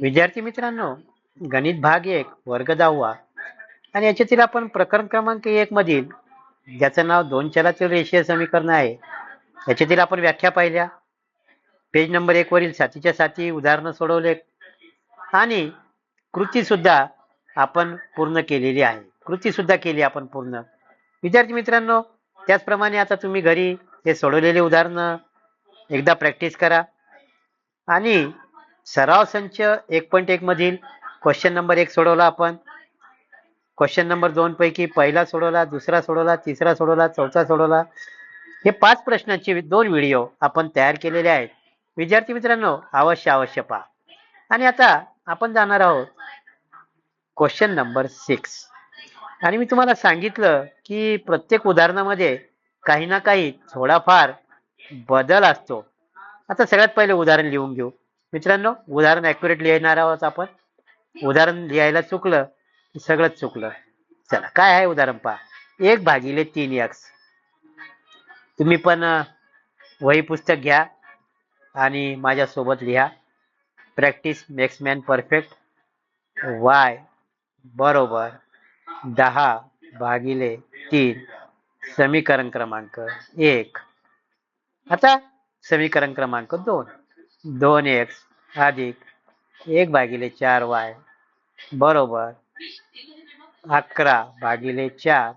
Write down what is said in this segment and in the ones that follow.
विद्यार्थी मित्रांनो गणित भाग एक वर्ग दहावा. आणि याच्यातील आपण प्रकरण क्रमांक एक मधील ज्याचं नाव दोन चलातील रेषीय समीकरण आहे याच्यातील आपण व्याख्या पाहिल्या. पेज नंबर एक वरील साथीच्या साथी उदाहरणं सोडवले आणि कृती सुद्धा आपण पूर्ण केलेली आहे. कृती सुद्धा केली आपण पूर्ण. विद्यार्थी मित्रांनो त्याचप्रमाणे आता तुम्ही घरी हे सोडवलेले उदाहरणं एकदा प्रॅक्टिस करा. आणि सराव संच एक पॉईंट एक मधील क्वेश्चन नंबर एक सोडवला आपण. क्वेश्चन नंबर दोन पैकी पहिला सोडवला दुसरा सोडवला तिसरा सोडवला चौथा सोडवला. हे पाच प्रश्नांचे दोन व्हिडिओ आपण तयार केलेले आहेत. विद्यार्थी मित्रांनो अवश्य अवश्य पहा. आणि आता आपण जाणार आहोत क्वेश्चन नंबर सिक्स आणि मी तुम्हाला सांगितलं की प्रत्येक उदाहरणामध्ये काही ना काही थोडाफार बदल असतो. आता सगळ्यात पहिले उदाहरण लिहून घेऊ. मित्रांनो उदाहरण ॲक्युरेट लिहिणार आहोत आपण. उदाहरण लिहायला चुकलं की सगळंच चुकलं. चला काय आहे उदाहरण पहा. एक भागिले तीन एक्स तुम्ही पण वही पुस्तक घ्या आणि माझ्यासोबत लिहा. Practice makes man perfect y बरोबर दहा भागिले तीन समीकरण क्रमांक एक. आता समीकरण क्रमांक दोन. दोन एक्स अधिक एक भागिले चार वाय बरोबर अकरा भागिले चार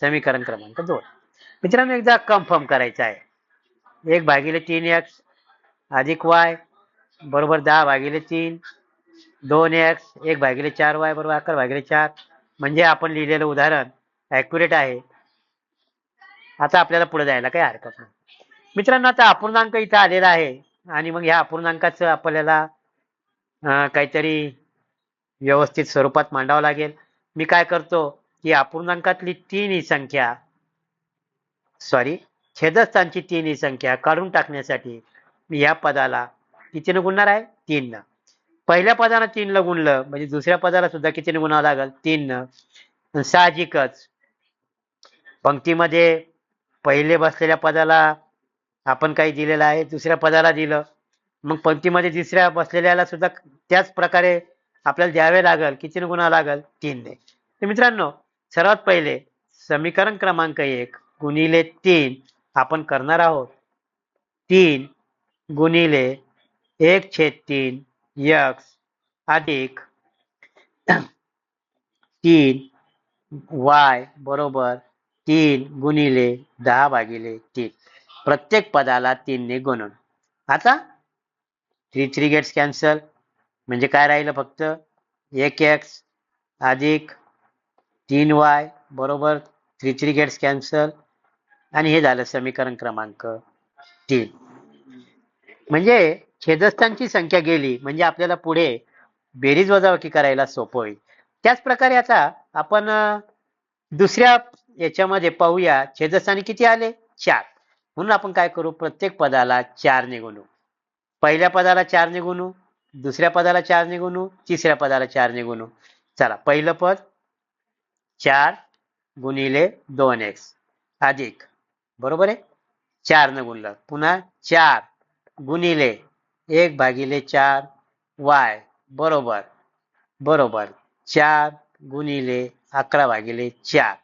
समीकरण क्रमांक दोन. मित्रांनो एकदा कन्फर्म करायचं आहे. एक भागिले तीन एक्स अधिक वाय बरोबर दहा भागिले तीन. दोन एक्स एक भागिले चार वाय बरोबर अकरा भागिले चार. म्हणजे आपण लिहिलेलं उदाहरण ॲक्युरेट आहे. आता आपल्याला पुढे जायला काही हरकत नाही. मित्रांनो आता अपूर्णांक इथं आलेला आहे. आणि मग ह्या अपूर्णांकाचं आपल्याला काहीतरी व्यवस्थित स्वरूपात मांडावं लागेल. मी काय करतो की अपूर्णांकातली तीन ही संख्या सॉरी छेदस्थानची तीन ही संख्या काढून टाकण्यासाठी मी या पदाला कितीनं गुणणार आहे? तीननं. पहिल्या पदानं तीनला गुणलं म्हणजे दुसऱ्या पदाला सुद्धा कितीने गुणावं लागेल? तीननं. साहजिकच पंक्तीमध्ये पहिले बसलेल्या पदाला आपण काही दिलेलं आहे दुसऱ्या पदाला दिलं. मग पंक्तीमध्ये तिसऱ्या बसलेल्याला सुद्धा त्याच प्रकारे आपल्याला द्यावे लागेल कितीने गुणावं लागेल? तीनने. तर मित्रांनो सर्वात पहिले समीकरण क्रमांक एक गुणिले तीन आपण करणार आहोत. तीन गुणिले एक छेद तीन यक्स अधिक तीन वाय बरोबर तीन गुणिले दहा भागिले तीन. प्रत्येक पदाला तीनने गुणून. आता थ्री थ्री गेट्स कॅन्सल म्हणजे काय राहिलं फक्त? एक एक्स अधिक तीन वाय बरोबर थ्री थ्री गेट्स कॅन्सल आणि हे झालं समीकरण क्रमांक तीन. म्हणजे छेदस्थांची संख्या गेली म्हणजे आपल्याला पुढे बेरीज वजाबाकी करायला सोपं होईल. त्याच प्रकारे आता आपण दुसऱ्या याच्यामध्ये पाहूया छेदस्थानी किती आले? चार. म्हणून आपण काय करू? प्रत्येक पदाला चार ने गुणू पहिल्या पदाला चार ने गुणू दुसऱ्या पदाला चार ने गुणू तिसऱ्या पदाला चार ने गुणू चला पहिलं पद चार गुणिले दोन एक्स अधिक. बरोबर आहे? चार न गुणलं पुन्हा चार गुणिले एक भागिले चार वाय बरोबर. बरोबर. चार गुणिले अकरा भागिले चार.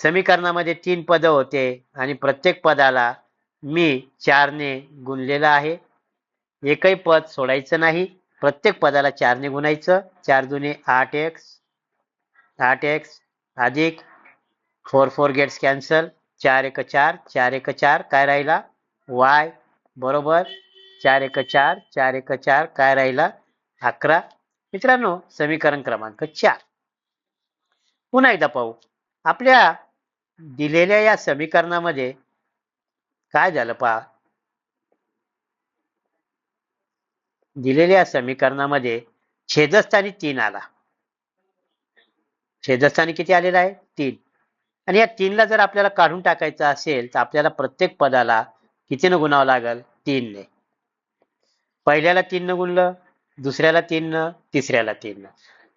समीकरणामध्ये तीन पदं होते आणि प्रत्येक पदाला मी चारने गुणलेलं आहे. एकही पद सोडायचं नाही. प्रत्येक पदाला चारने गुणायचं. चार दुने आठ एक्स आठ एक्स अधिक फोर फोर गेट्स कॅन्सल. चार एक चार चार एक चार काय राहिला? वाय बरोबर. चार एक चार चार एक चार काय राहिला? अकरा. मित्रांनो समीकरण क्रमांक चार. पुन्हा एकदा पाहू. आपल्या दिलेल्या या समीकरणामध्ये काय झालं पहा? दिलेल्या या समीकरणामध्ये छेदस्थानी तीन आला. छेदस्थानी किती आलेला आहे? तीन. आणि या तीनला जर आपल्याला काढून टाकायचं असेल तर आपल्याला प्रत्येक पदाला कितीनं गुणावं लागेल? तीनने. पहिल्याला तीननं गुणलं दुसऱ्याला तीननं तिसऱ्याला तीननं.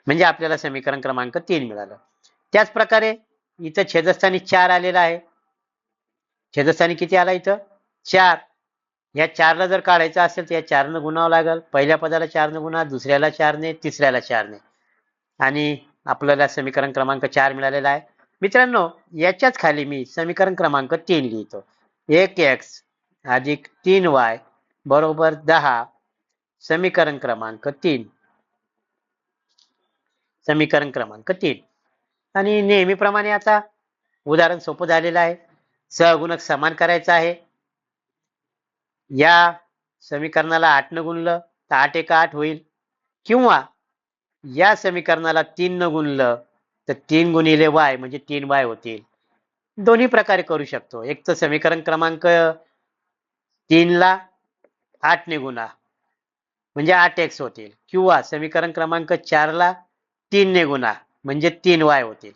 म्हणजे आपल्याला समीकरण क्रमांक तीन मिळालं. त्याच प्रकारे इथं छेदस्थानी चार आलेला आहे. छेदस्थानी किती आला इथं? चार. या चारला जर काढायचं असेल तर या चारनं गुणावं लागेल. पहिल्या पदाला चारनं गुणा दुसऱ्याला चारने तिसऱ्याला चारने. आणि आपल्याला समीकरण क्रमांक चार मिळालेला आहे. मित्रांनो याच्याच खाली मी समीकरण क्रमांक तीन लिहितो. एक एक्स अधिक तीन वाय बरोबर दहा समीकरण क्रमांक तीन. समीकरण क्रमांक तीन. आणि नेहमीप्रमाणे आता उदाहरण सोपं झालेलं आहे. सहगुणक समान करायचं आहे. या समीकरणाला आठ न गुणलं तर आठ एक आठ होईल. किंवा या समीकरणाला तीन न गुणलं तर तीन गुणिले वाय म्हणजे तीन वाय होतील. दोन्ही प्रकारे करू शकतो. एक तर समीकरण क्रमांक तीनला आठ ने गुणा. म्हणजे आठ एक्स होतील. किंवा समीकरण क्रमांक चारला तीन ने गुणा. म्हणजे तीन वाय होतील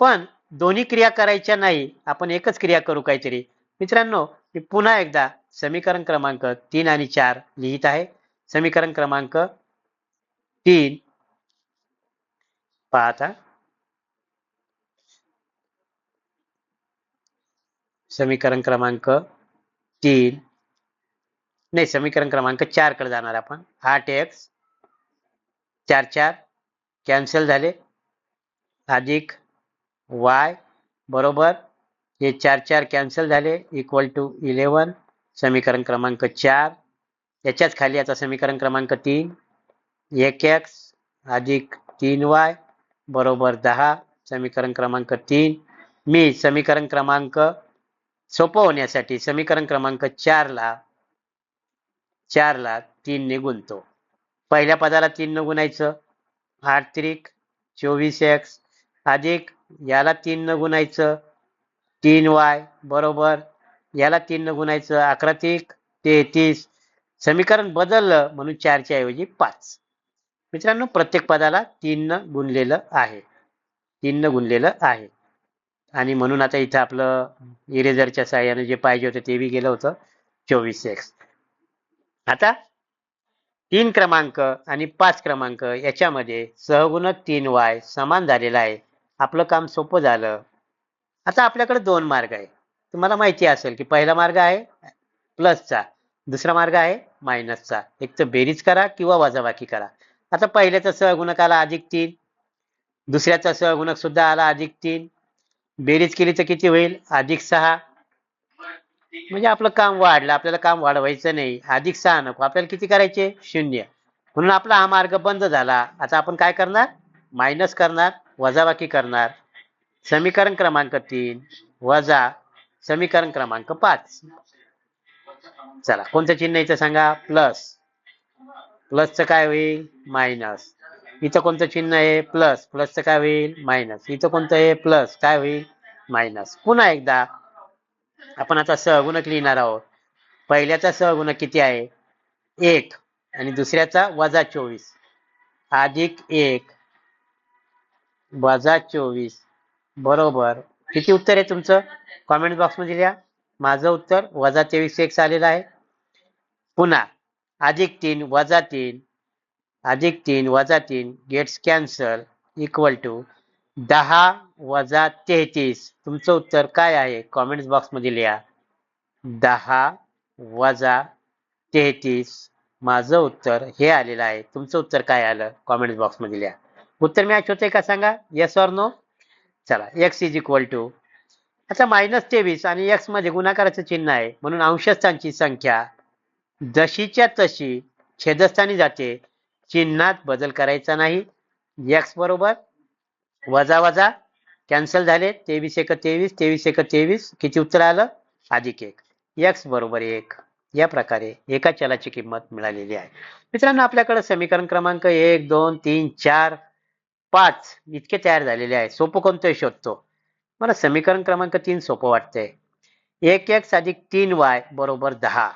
पण दोन्ही क्रिया करायच्या नाही आपण एकच क्रिया करू काहीतरी. मित्रांनो मी पुन्हा एकदा समीकरण क्रमांक तीन आणि चार लिहित आहे. समीकरण क्रमांक तीन. पाहता. समीकरण क्रमांक तीन. नाही समीकरण क्रमांक चारकडे जाणार आपण. आठ एक्स चार चार. कॅन्सल झाले. अधिक वाय बरोबर. हे चार चार कॅन्सल झाले. इक्वल टू इलेवन समीकरण क्रमांक चार. याच्याच खाली आता समीकरण क्रमांक तीन. एक एक्स अधिक तीन वाय बरोबर दहा. समीकरण क्रमांक तीन. मी समीकरण क्रमांक सोपं होण्यासाठी समीकरण क्रमांक चारला चारला तीन ने गुणतो पहिल्या पदाला तीन न गुणायचं. आठ त्रिक चोवीस एक्स अधिक याला तीन न गुणायचं. तीन वाय बरोबर. याला तीन न गुणायचं. अकरा तीक तेहतीस. समीकरण बदललं म्हणून चारच्या ऐवजी पाच. मित्रांनो प्रत्येक पदाला तीन न गुणलेलं आहे. तीन न गुणलेलं आहे. आणि म्हणून आता इथं आपलं इरेझरच्या सहाय्याने जे पाहिजे होतं ते बी गेलं होतं. चोवीस एक्स आता तीन क्रमांक आणि पाच क्रमांक याच्यामध्ये सहगुणक तीन वाय समान झालेला आहे. आपलं काम सोपं झालं. आता आपल्याकडे दोन मार्ग आहे. तुम्हाला माहिती असेल की पहिला मार्ग आहे प्लसचा. दुसरा मार्ग आहे मायनसचा. एक तर बेरीज करा किंवा वजाबाकी करा. आता पहिल्याचा सहगुणक आला अधिक तीन. दुसऱ्याचा सहगुणक सुद्धा आला अधिक तीन. बेरीज केली तर किती होईल? अधिक सहा. म्हणजे आपलं काम वाढलं. आपल्याला काम वाढवायचं नाही. अधिक सहा नको. आपल्याला किती करायचे? शून्य. म्हणून आपला हा मार्ग बंद झाला. आता आपण काय करणार? मायनस करणार. वजाबाकी करणार. समीकरण क्रमांक तीन वजा समीकरण क्रमांक पाच. चला कोणतं चिन्ह इथं सांगा? प्लस. प्लसचं काय होईल? मायनस. इथं कोणतं चिन्ह आहे? प्लस. प्लसचं काय होईल? मायनस. इथं कोणतं आहे? प्लस. काय होईल? मायनस. पुन्हा एकदा आपण आता सहगुणक लिहिणार आहोत. पहिल्याचा सहगुणक किती आहे? एक. आणि दुसऱ्याचा वजा चोवीस. अधिक एक. वजा चोवीस. बरोबर. किती उत्तर आहे तुमचं? कॉमेंट बॉक्समध्ये लिहा. माझं उत्तर वजा तेवीस एक्स आलेलं आहे. पुन्हा अधिक तीन वजा तीन. अधिक तीन वजा तीन. गेट्स कॅन्सल इक्वल टू दहा वजा तेहतीस. तुमचं उत्तर काय आहे? कॉमेंट्स बॉक्समध्ये लिहा. दहा वजा तेहतीस. माझं उत्तर हे आलेलं आहे. तुमचं उत्तर काय आलं? कॉमेंट्स बॉक्समध्ये लिहा. उत्तर मॅच होते का सांगा? येस ऑर नो चला एक्स इज इक्वल टू आता मायनस तेवीस आणि एक्समध्ये गुणाकाराचं चिन्ह आहे. म्हणून अंशस्थांची संख्या जशीच्या तशी छेदस्थानी जाते. चिन्हात बदल करायचा नाही. एक्स बरोबर वजा वजा. कॅन्सल झाले. तेवीस एक तेवीस तेवीस एक तेवीस. किती उत्तर आलं? अधिक एक. एक्स बरोबर एक. या प्रकारे एका चलाची किंमत मिळालेली आहे. मित्रांनो आपल्याकडे समीकरण क्रमांक एक दोन तीन चार पाच इतके तयार झालेले आहे सोपं कोणतं शोधतो. मला समीकरण क्रमांक तीन सोपं वाटतंय. एक एक्स अधिक तीन वाय बरोबर दहा.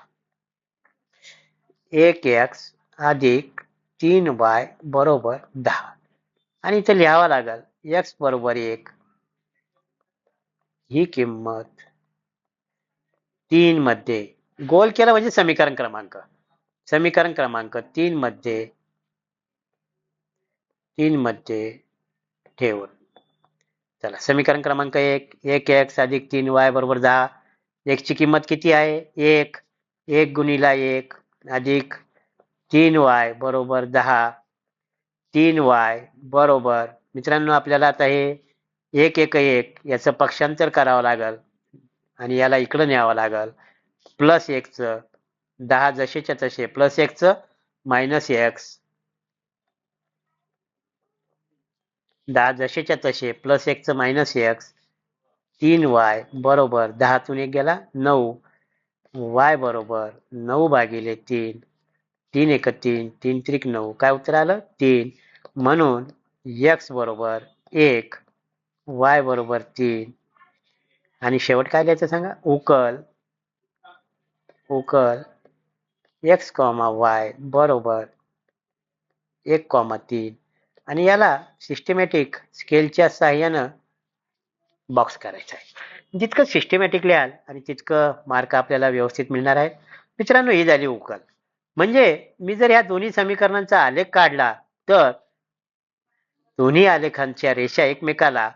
एक एक्स अधिक तीन वाय बरोबर दहा. आणि इथे लिहावं लागेल एक्स बरोबर एक. ही किंमत तीन मध्ये गोल केला म्हणजे समीकरण क्रमांक. समीकरण क्रमांक तीन मध्ये तीन मध्ये ठेवून. चला समीकरण क्रमांक एक एक एक्स अधिक तीन वाय बरोबर दहा. एक्सची किंमत किती आहे? एक एक गुणिला एक अधिक तीन वाय बरोबर दहा. तीन वाय बरोबर. मित्रांनो आपल्याला आता हे एक एक एक याचं पक्षांतर करावं लागल आणि याला इकडं न्यावं लागल. प्लस एकचं दहा जसेच्या तसे प्लस एकचं मायनस एक्स दहा जसेच्या तसे प्लस एकचं मायनस एक्स तीन वाय बरोबर दहातून एक गेला नऊ. वाय बरोबर नऊ भागिले तीन. तीन एक तीन तीन त्रिक नऊ. काय उत्तर आलं? तीन. म्हणून एक्स बरोबर एक वाय बरोबर तीन. आणि शेवट काय द्यायचं सांगा? उकल. उकल. एक्स कॉमा वाय बरोबर एक कॉमा तीन. आणि याला सिस्टमॅटिक स्केलच्या सहाय्यानं बॉक्स करायचा आहे. जितकं सिस्टमॅटिक लिहाल आणि तितकं मार्क आपल्याला व्यवस्थित मिळणार आहे. मित्रांनो ही झाली उकल. म्हणजे मी जर या दोन्ही समीकरणांचा आलेख काढला तर दोन्ही आलेखांच्या रेषा एकमेकाला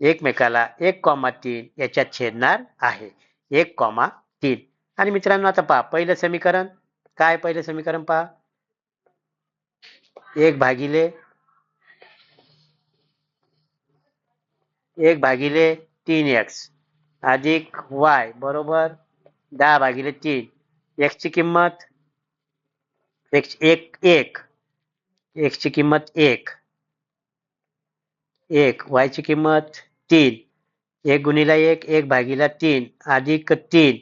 एकमेकाला एक कॉमा तीन याच्यात छेदणार आहे. एक कॉमा तीन. आणि मित्रांनो आता पहा पहिलं समीकरण. काय पहिलं समीकरण पहा? एक भागिले एक भागिले तीन एक्स अधिक वाय बरोबर दहा भागिले तीन. एक्सची किंमत एक्स एक एक. एक्सची किंमत एक. एक. वायची किंमत तीन. एक गुणिला एक एक भागिला तीन. अधिक तीन.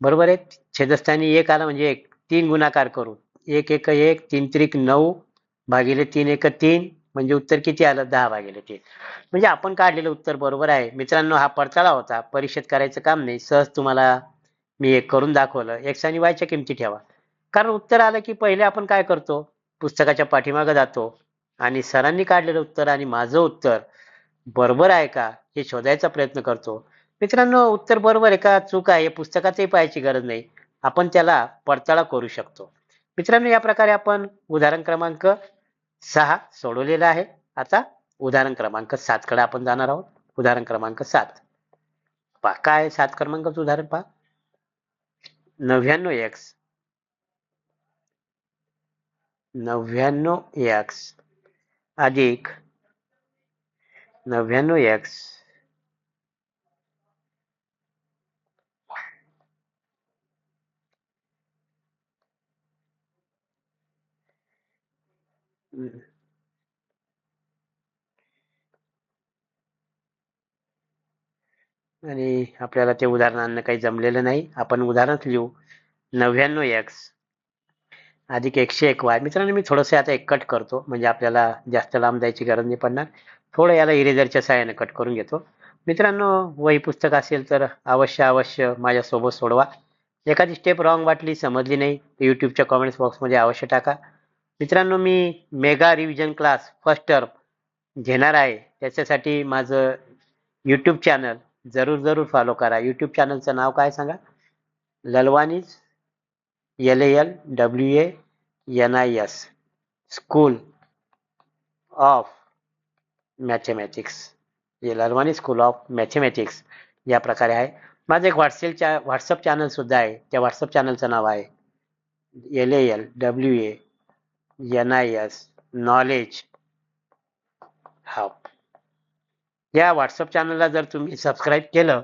बरोबर आहे? छेदस्थानी एक आला म्हणजे एक. तीन गुणाकार करू एक एक एक तीन त्रिक नऊ. भागिले तीन एक तीन म्हणजे उत्तर किती आलं? दहा भागिले तीन. म्हणजे आपण काढलेलं उत्तर बरोबर आहे. मित्रांनो हा पडताळा होता. परीक्षेत करायचं काम नाही. सहज तुम्हाला मी एक करून दाखवलं. एक्स आणि वायच्या किमती ठेवा. कारण उत्तर आलं की पहिले आपण काय करतो? पुस्तकाच्या पाठीमागं जातो. आणि सरांनी काढलेलं उत्तर आणि माझं उत्तर बरोबर आहे का? हे शोधायचा प्रयत्न करतो. मित्रांनो उत्तर बरोबर आहे का? चूक आहे. हे पुस्तकातही पाहायची गरज नाही. आपण त्याला पडताळा करू शकतो. मित्रांनो या प्रकारे आपण उदाहरण क्रमांक सहा सोडवलेला आहे. आता उदाहरण क्रमांक सात कडे आपण जाणार आहोत. उदाहरण क्रमांक सात. पहा काय आहे सात क्रमांकाचं उदाहरण पहा. नव्याण्णव एक्स नव्याण्णव एक्स अधिक नव्याण्णव एक्स Eh. आणि आपल्याला ते उदाहरणांना काही जमलेलं नाही. आपण उदाहरणच लिहू. नव्याण्णव एक्स अधिक एकशे एक वाय मित्रांनो मी थोडंसं आता एक कट करतो. म्हणजे आपल्याला जास्त लांब जायची गरज नाही पडणार. थोडं याला इरेजरच्या सहाय्याने कट करून घेतो. मित्रांनो वही पुस्तक असेल तर अवश्य अवश्य माझ्यासोबत सोडवा. एखादी स्टेप रॉंग वाटली समजली नाही यूट्यूबच्या कॉमेंट्स बॉक्समध्ये अवश्य टाका. मित्रांनो मी mega revision class first term घेणार आहे. त्याच्यासाठी माझं यूट्यूब चॅनल जरूर जरूर फॉलो करा. यूट्यूब चॅनलचं नाव काय सांगा? Lalwani's L L W A N I S school of mathematics Lalwani school of mathematics या प्रकारे आहे. माझं एक व्हॉट्सअपच्या व्हॉट्सअप चॅनलसुद्धा आहे. त्या व्हॉट्सअप चॅनलचं नाव आहे L A L W A N I S knowledge hub या व्हॉट्सअप चॅनलला जर तुम्ही सबस्क्राईब केलं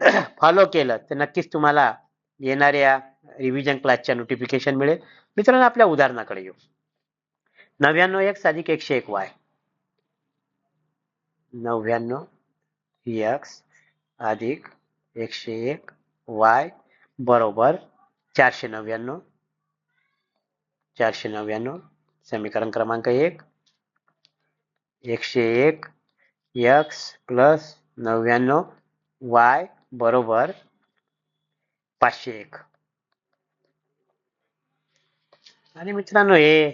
फॉलो केलं तर नक्कीच तुम्हाला येणाऱ्या रिव्हिजन क्लासच्या नोटिफिकेशन मिळेल. मित्रांनो आपल्या उदाहरणाकडे येऊ. नव्याण्णव एक्स अधिक एकशे एक वाय नव्याण्णव एक्स अधिक एकशे एक वाय बरोबर चारशे नव्याण्णव. चारशे नव्याण्णव समीकरण क्रमांक एक. एकशे एक एक्स प्लस नव्याण्णव वाय बरोबर पाचशे एक. आणि मित्रांनो हे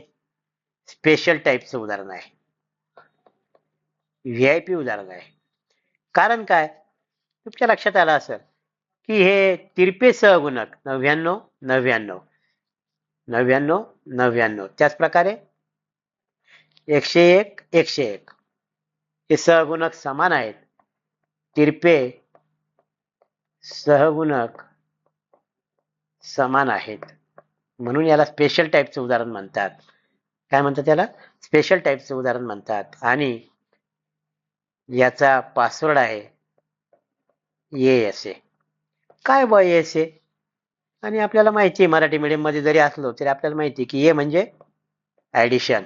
स्पेशल टाईपचं उदाहरण आहे. व्ही आय पी उदाहरण आहे. कारण काय? तुमच्या लक्षात आलं असेल की हे तिरपे सहगुणक नव्याण्णव नव्याण्णव. नव्याण्णव नव्याण्णव. त्याच प्रकारे एकशे एक एकशे एक. हे सहगुणक समान आहेत. तिरपे सहगुणक समान आहेत. म्हणून याला स्पेशल टाईपचं उदाहरण म्हणतात. काय म्हणतात त्याला? स्पेशल टाईपचं उदाहरण म्हणतात. आणि याचा पासवर्ड आहे ए एस ए काय ब एस ए आणि आपल्याला माहिती आहे मराठी मीडियममध्ये जरी असलो तरी आपल्याला माहिती आहे की ए म्हणजे ऍडिशन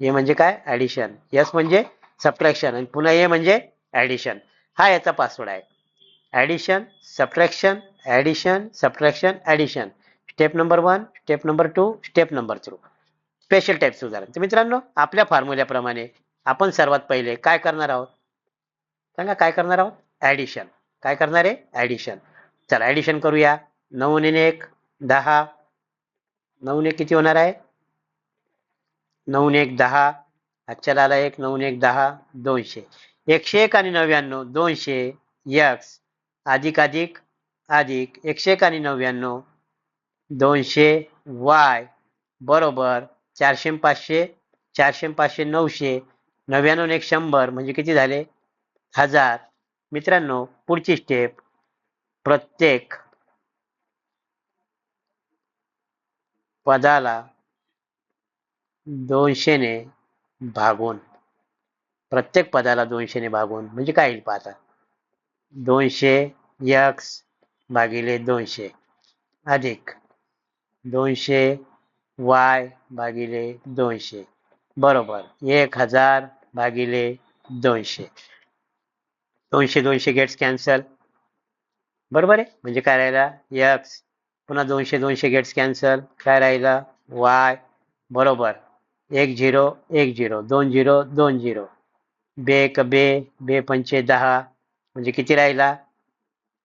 ए म्हणजे काय? ऍडिशन एस म्हणजे सबट्रॅक्शन आणि पुन्हा ए म्हणजे ऍडिशन हा याचा पासवर्ड आहे. Addition subtraction addition subtraction addition step number one step number two step number three special टाईपचं उदाहरण तर मित्रांनो आपल्या फॉर्म्युल्याप्रमाणे आपण सर्वात पहिले काय करणार आहोत? सांगा काय करणार आहोत? ऍडिशन काय करणार आहे? ऍडिशन चला ऍडिशन करूया. नऊने एक दहा. नऊने किती होणार आहे? नऊ ने एक दहा. आजच्याला आला एक नऊ ने एक दहा दोनशे. एकशे एक आणि नव्याण्णव दोनशे. यक्स. अधिक अधिक अधिक. एकशे एक आणि नव्याण्णव दोनशे. वाय. बरोबर. चारशे पाचशे. चारशे पाचशे नऊशे. नव्याण्णव ने एक शंभर. म्हणजे किती झाले? हजार. मित्रांनो पुढची स्टेप प्रत्येक पदाला दोनशेने भागून प्रत्येक पदाला दोनशेने भागून म्हणजे काय येईल पाहता? दोनशे यक्स भागिले दोनशे. अधिक दोनशे वाय भागिले दोनशे. बरोबर. एक हजार भागिले दोनशे. दोनशे दोनशे गेट्स कॅन्सल बरोबर आहे? म्हणजे काय राहिला? यक्स पुन्हा दोनशे दोनशे गेट्स कॅन्सल काय राहिला? वाय बरोबर. एक झिरो एक झिरो दोन झिरो दोन झिरो बे एक बे बे पंचे दहा. म्हणजे किती राहिला?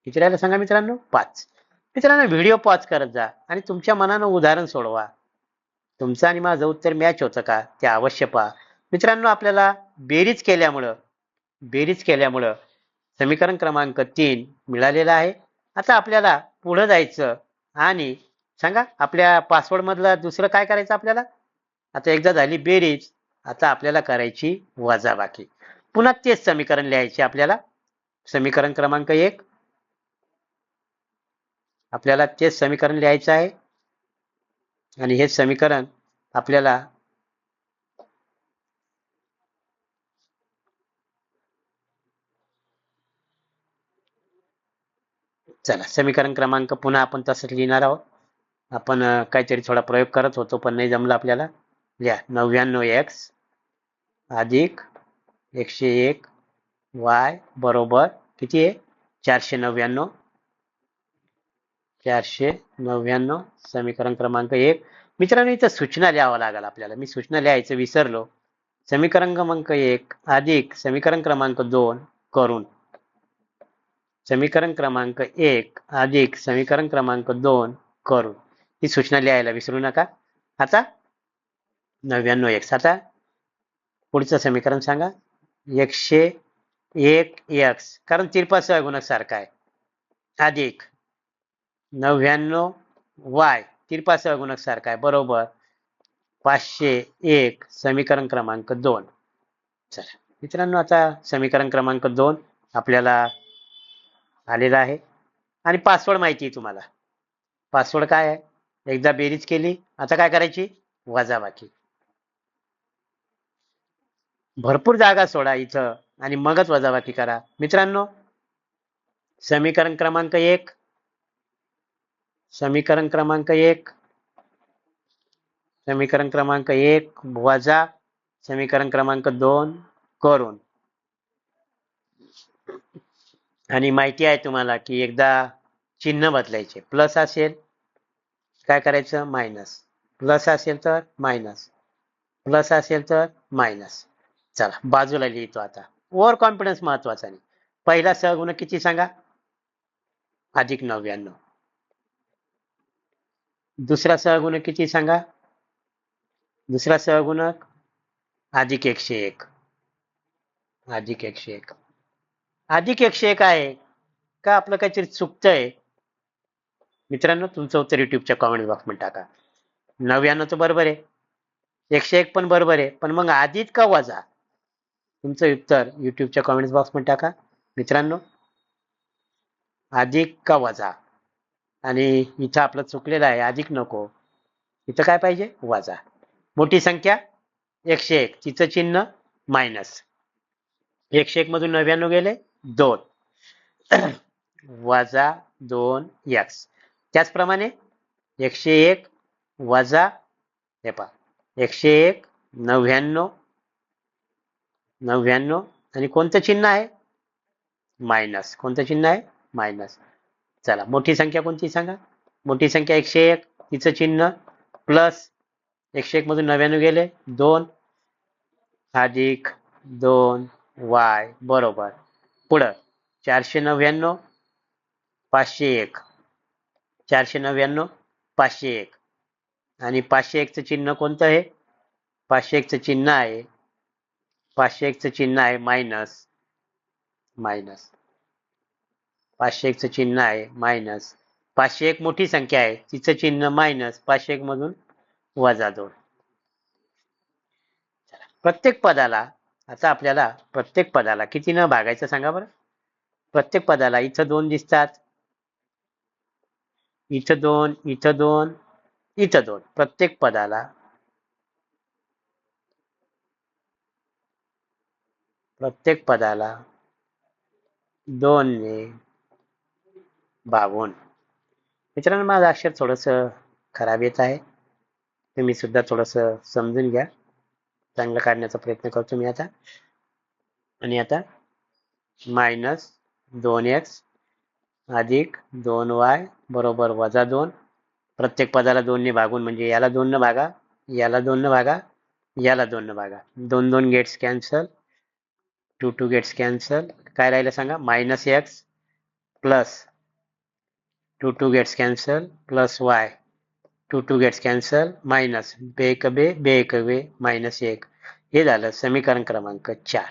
किती राहिला सांगा मित्रांनो? पाच. मित्रांनो व्हिडिओ पॉज करत जा आणि तुमच्या मनानं उदाहरण सोडवा. तुमचं आणि माझं उत्तर मॅच होतं का? ते अवश्य पहा. मित्रांनो आपल्याला बेरीज केल्यामुळं बेरीज केल्यामुळं समीकरण क्रमांक तीन मिळालेलं आहे. आता आपल्याला पुढं जायचं आणि सांगा आपल्या पासवर्ड मधलं दुसरं काय करायचं आपल्याला? आता एकदा झाली बेरीज आता आपल्याला करायची वजाबाकी. पुन्हा तेच समीकरण लिहायचे आपल्याला. समीकरण क्रमांक एक. आपल्याला तेच समीकरण लिहायचं आहे. आणि हे समीकरण आपल्याला चला समीकरण क्रमांक पुन्हा आपण तसंच लिहिणार आहोत. आपण काहीतरी थोडा प्रयोग करत होतो पण नाही जमला आपल्याला. लिहा नव्याण्णव एक्स अधिक एकशे एक वाय बरोबर किती आहे? चारशे नव्याण्णव. चारशे नव्याण्णव समीकरण क्रमांक एक. मित्रांनो इथं सूचना लिहावं लागेल आपल्याला. मी सूचना लिहायचं विसरलो. समीकरण क्रमांक एक अधिक समीकरण क्रमांक दोन करून. समीकरण क्रमांक एक अधिक समीकरण क्रमांक दोन करून ही सूचना लिहायला विसरू नका. आता नव्याण्णव एक्स आता पुढचं समीकरण सांगा. एकशे एक एक्स कारण तिरपा गुणक सारखा आहे. अधिक नव्याण्णव वाय तिरपा गुणक सारखा आहे. बरोबर. पाचशे एक समीकरण क्रमांक दोन. चला. मित्रांनो आता समीकरण क्रमांक दोन आपल्याला आलेला आहे. आणि पासवर्ड माहिती आहे तुम्हाला. पासवर्ड काय आहे? एकदा बेरीज केली आता काय करायची? वजाबाकी. भरपूर जागा सोडा इथं आणि मगच वजाबाकी करा. मित्रांनो समीकरण क्रमांक एक. समीकरण क्रमांक एक. समीकरण क्रमांक एक वजा. समीकरण क्रमांक दोन करून. आणि माहिती आहे तुम्हाला की एकदा चिन्ह बदलायचे. प्लस असेल काय करायचं? मायनस. प्लस असेल तर मायनस. प्लस असेल तर मायनस. चला बाजूला लिहितो आता. ओव्हर कॉन्फिडन्स महत्त्वाचा नाही पहिला सहगुण किती सांगा? अधिक नव्याण्णव. दुसरा सहगुणक किती सांगा? दुसरा सहगुणक अधिक एकशे एक. अधिक एकशे एक. अधिक एकशे एक आहे का आपलं काहीतरी चुकतंय मित्रांनो तुमचं उत्तर युट्यूबच्या कॉमेंट बॉक्समध्ये टाका. नव्याण्णव तर बरोबर आहे. एकशे एक पण बरोबर आहे. पण मग आधीच का वजा? तुमचं उत्तर युट्यूबच्या कॉमेंट बॉक्समध्ये टाका. मित्रांनो अधिक का वजा? आणि इथं आपलं चुकलेलं आहे. अधिक नको. इथं काय पाहिजे? वजा. मोठी संख्या एकशे एक. तिचं चिन्ह मायनस एकशे एक मधून नव्याण्णव गेले. दोन. वजा दोन एक्स त्याचप्रमाणे एकशे एक वजा हे पहा एकशे एक नव्याण्णव नव्याण्णव आणि कोणतं चिन्ह आहे? मायनस. कोणतं चिन्ह आहे? मायनस. चला मोठी संख्या कोणती सांगा? मोठी संख्या एकशे एक तिचं चिन्ह प्लस एकशे एक मधून नव्याण्णव गेले दोन. अधिक दोन वाय बरोबर. पुढं. चारशे नव्याण्णव पाचशे एक. चारशे नव्याण्णव पाचशे एक. आणि पाचशे एकचं चिन्ह कोणतं आहे? पाचशे एकचं चिन्ह आहे. पाचशे एकचं चिन्ह आहे मायनस मायनस. पाचशे एकचं चिन्ह आहे मायनस. पाचशे एक मोठी संख्या आहे. तिचं चिन्ह मायनस. पाचशे एक मधून वजा दोन. प्रत्येक पदाला आता आपल्याला प्रत्येक पदाला किती न भागायचं सांगा बरं? प्रत्येक पदाला इथं दोन दिसतात. इथं दोन इथं दोन इथं दोन. प्रत्येक पदाला प्रत्येक पदाला दोनने भागून मित्रांनो माझं अक्षर थोडंसं खराब येत आहे. तुम्ही सुद्धा थोडंसं समजून घ्या. चांगलं काढण्याचा प्रयत्न करतो मी आता. आणि आता मायनस दोन एक्स अधिक दोन वाय बरोबर वजा दोन. प्रत्येक पदाला दोनने भागून म्हणजे याला दोन न भागा याला दोन न भागा याला दोन न भागा. दोन दोन gets cancel two two gets cancel काय राहिलं सांगा? Minus x plus two two gets cancel plus y two two gets cancel minus बे एक बे बे एक बे मायनस एक. हे झालं समीकरण क्रमांक चार.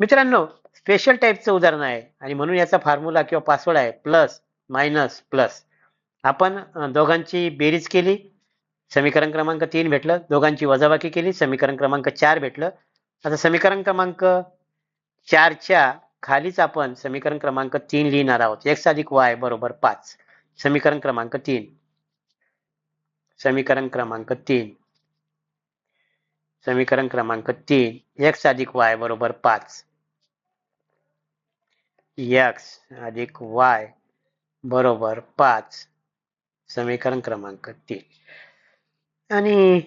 मित्रांनो स्पेशल टाईपचं उदाहरण आहे आणि म्हणून याचा फॉर्म्युला किंवा पासवर्ड आहे प्लस मायनस प्लस आपण दोघांची बेरीज केली समीकरण क्रमांक तीन भेटलं दोघांची वजाबाकी केली समीकरण क्रमांक चार भेटलं. आता समीकरण क्रमांक चारच्या खालीच आपण समीकरण क्रमांक तीन लिहिणार आहोत. एक्स अधिक वाय बरोबर पाच. समीकरण क्रमांक तीन. समीकरण क्रमांक तीन. समीकरण क्रमांक तीन. एक्स अधिक वाय बरोबर पाच. एक्स अधिक वाय बरोबर पाच. समीकरण क्रमांक तीन. आणि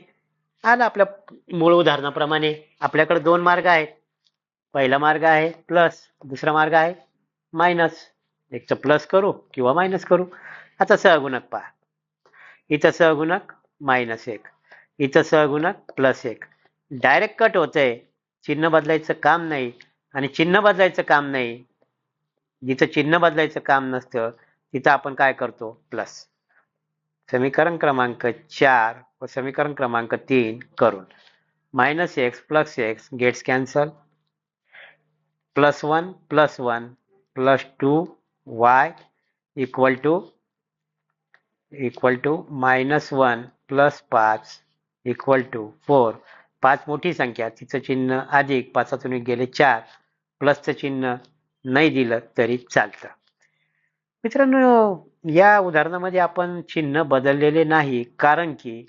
आलं आपल्या मूळ उदाहरणाप्रमाणे. आपल्याकडे दोन मार्ग आहेत. पहिला मार्ग आहे प्लस दुसरा मार्ग आहे मायनस. एकचं प्लस करू किंवा मायनस करू. आता सहगुणक पहा. इथं सहगुणक मायनस एक. इथं सहगुणक प्लस एक. डायरेक्ट कट होतंय. चिन्ह बदलायचं काम नाही. आणि चिन्ह बदलायचं काम नाही. जिथं चिन्ह बदलायचं काम नसतं तिथं आपण काय करतो? प्लस समीकरण क्रमांक चार व समीकरण क्रमांक तीन करून. Minus x plus x gets cancel plus one plus one plus two y equal to equal to minus one plus पाच इक्वल टू फोर पाच मोठी संख्या. तिचं चिन्ह अधिक पाचातून गेले चार. प्लसचं चिन्ह नाही दिलं तरी चालतं. मित्रांनो या उदाहरणामध्ये आपण चिन्ह बदललेले नाही कारण की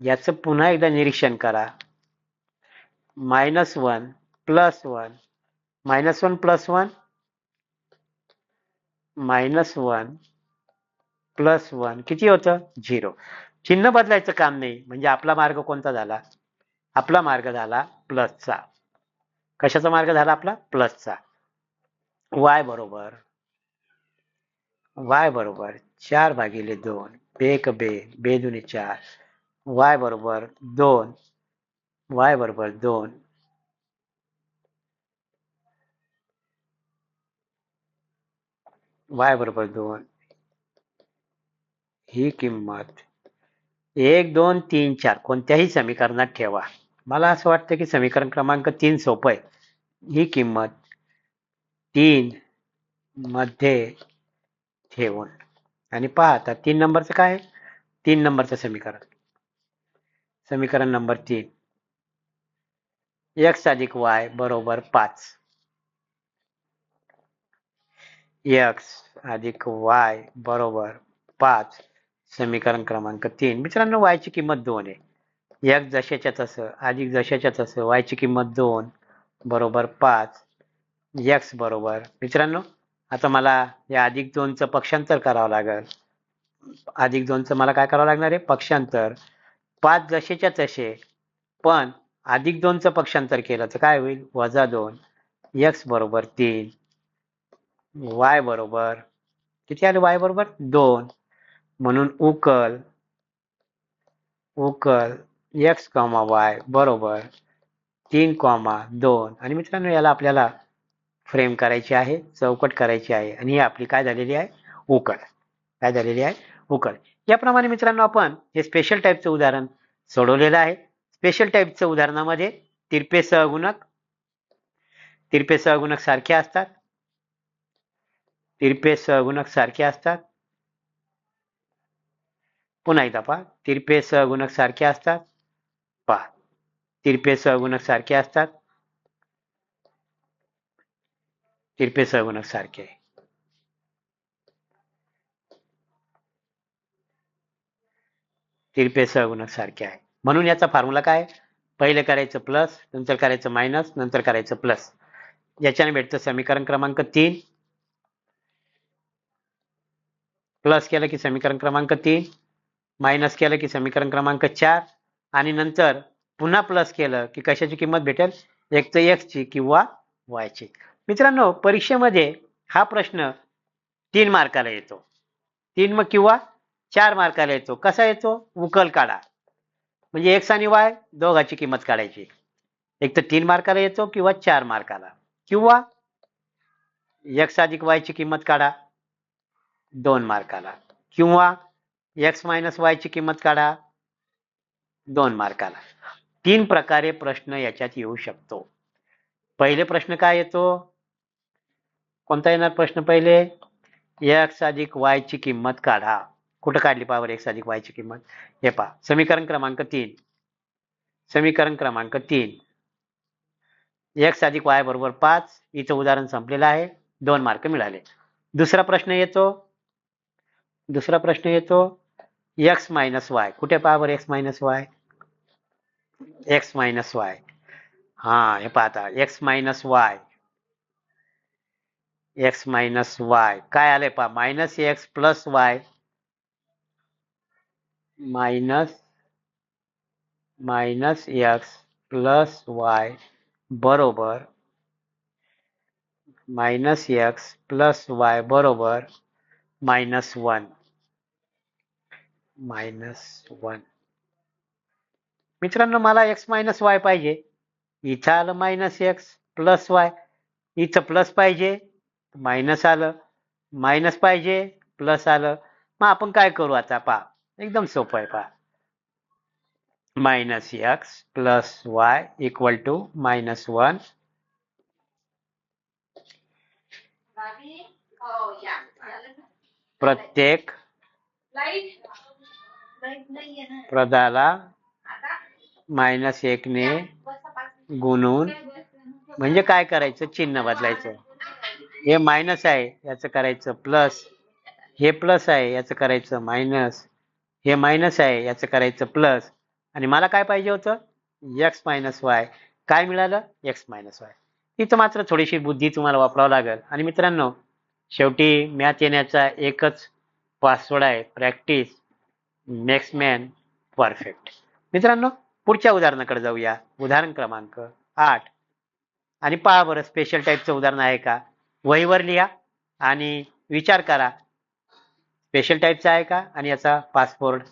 याचं पुन्हा एकदा निरीक्षण करा. Minus one plus one minus one plus one minus one plus one. किती होतं? झिरो. चिन्ह बदलायचं काम नाही. म्हणजे आपला मार्ग कोणता झाला? आपला मार्ग झाला प्लसचा. कशाचा मार्ग झाला आपला? प्लसचा. वाय बरोबर. वाय बरोबर. चार भागिले दोन. बेक एक बे. बे दुने चार. वाय बरोबर दोन. वाय बरोबर दोन. वाय बरोबर दोन. ही किंमत. एक दोन तीन चार. कोणत्याही समीकरणात ठेवा. मला असं वाटतं की समीकरण क्रमांक तीन सोपं आहे. ही किंमत तीन मध्ये ठेवून. आणि पहा आता तीन नंबरचं काय? तीन नंबरचं समीकरण. समीकरण नंबर तीन. एक्स अधिक वाय बरोबर पाच. एक्स अधिक वाय बरोबर पाच. समीकरण क्रमांक तीन. मित्रांनो वायची किंमत दोन आहे. एक जशाच्या तसं अधिक जशाच्या तसं वायची किंमत दोन बरोबर पाच एक्स बरोबर. मित्रांनो आता मला या अधिक दोनचं पक्षांतर करावं लागेल. अधिक दोनचं मला काय करावं लागणार आहे? पक्षांतर. पाच जसेच्या तसे पण अधिक दोनचं पक्षांतर केलं तर काय होईल? वजा दोन. एक्स बरोबर तीन. वाय बरोबर. किती आले वाय बरोबर? दोन. म्हणून उकल उकल एक्स कॉमा वाय बरोबर. तीन कॉमा दोन. आणि मित्रांनो याला आपल्याला फ्रेम करायची आहे चौकट करायची आहे. आणि ही आपली काय झालेली आहे? उकल. काय झालेली आहे? उकळ याप्रमाणे मित्रांनो आपण हे स्पेशल टाईपचं उदाहरण सोडवलेलं आहे. स्पेशल टाईपचं उदाहरणामध्ये तिरपे सहगुणक तिरपे सहगुणक सारखे असतात. तिरपे सहगुणक सारखे असतात. पुन्हा एकदा पहा. तिरपे सहगुणक सारखे असतात. पहा. तिरपे सहगुणक सारखे असतात. तिरपे सहगुणक सारखे. आहे तिरपे सहगुणक सारखे आहे. म्हणून याचा फॉर्म्युला काय? पहिले करायचं प्लस नंतर करायचं मायनस नंतर करायचं प्लस याच्याने भेटतं समीकरण क्रमांक तीन. प्लस केलं की समीकरण क्रमांक तीन. मायनस केलं की समीकरण क्रमांक चार. आणि नंतर पुन्हा प्लस केलं की कशाची किंमत भेटेल? एक तर एक्सची किंवा वायची मित्रांनो परीक्षेमध्ये हा प्रश्न तीन मार्काला येतो. तीन मग किंवा चार मार्काला येतो. कसा येतो? उकल काढा. म्हणजे एक्स आणि वाय दोघाची किंमत काढायची. एक तर तीन मार्काला येतो किंवा चार मार्काला. किंवा एक्स अधिक वाय ची किंमत काढा. दोन मार्काला. किंवा एक्स मायनस वाय ची किंमत काढा. दोन मार्काला. तीन प्रकारे प्रश्न याच्यात येऊ शकतो. पहिले प्रश्न काय येतो? कोणता येणार प्रश्न पहिले? एक्स अधिक वाय ची किंमत काढा. कुठं काढली पावर एक्स अधिक वाय ची किंमत? हे पहा. समीकरण क्रमांक तीन. समीकरण क्रमांक तीन. एक्स अधिक वाय बरोबर पाच. इथं उदाहरण संपलेलं आहे. दोन मार्क मिळाले. दुसरा प्रश्न येतो? दुसरा प्रश्न येतो? एक्स मायनस वाय कुठे power x minus y x minus y हा हे पाहता. X minus y x minus y काय आलंय पहा? Minus x plus y minus minus x plus y बरोबर. मायनस एक्स प्लस वाय बरोबर. Minus one minus one. मित्रांनो मला एक्स मायनस वाय पाहिजे. इथं आलं मायनस एक्स प्लस वाय इथं प्लस पाहिजे मायनस आलं. मायनस पाहिजे प्लस आलं. मग आपण काय करू आता पहा. एकदम सोपं आहे पहा. Minus x plus y equal to minus one. हो? प्रत्येक. पदाला मायनस एकने ने गुणून म्हणजे काय करायचं? चिन्ह बदलायचं. हे मायनस आहे याचं करायचं प्लस हे प्लस आहे याचं करायचं मायनस हे मायनस आहे याचं करायचं प्लस आणि मला काय पाहिजे होतं? एक्स मायनस वाय काय मिळालं? एक्स मायनस वाय तिथं मात्र थोडीशी बुद्धी तुम्हाला वापरावं लागेल. आणि मित्रांनो शेवटी मॅथ येण्याचा एकच पासवर्ड आहे प्रॅक्टिस मेक्स मॅन परफेक्ट मित्रांनो पुढच्या उदाहरणाकडे जाऊया. उदाहरण क्रमांक आठ. आणि पहा बरं स्पेशल टाईपचं उदाहरण आहे का? वहीवर लिहा आणि विचार करा. स्पेशल टाईपचा आहे का? आणि याचा पासपोर्ट